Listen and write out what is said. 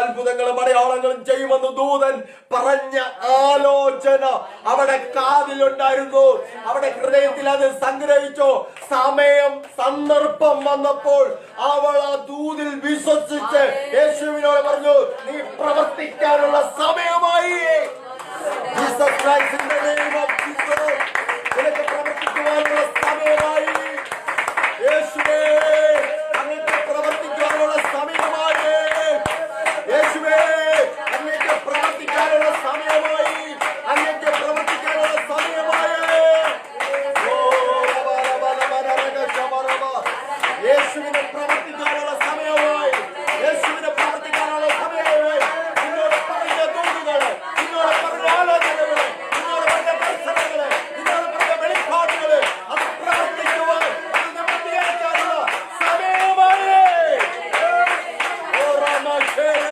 അത്ഭുതങ്ങളും അടയാളങ്ങളും ചെയ്യുമെന്ന് ദൂതൻ പറഞ്ഞ ആലോചന അവിടെ കാതിലുണ്ടായിരുന്നു. അവിടെ ഹൃദയത്തിൽ അത് സംഗ്രഹിച്ചു. സമയം സന്ദർഭം വന്നപ്പോൾ അവൾ ആ ദൂതിൽ വിശ്വസിച്ച് യേശുവിനോട് പറഞ്ഞു നീ പ്രവർത്തിക്കാനുള്ള സമയമായി ജീസസ് ക്രൈസ്റ്റിന്റെ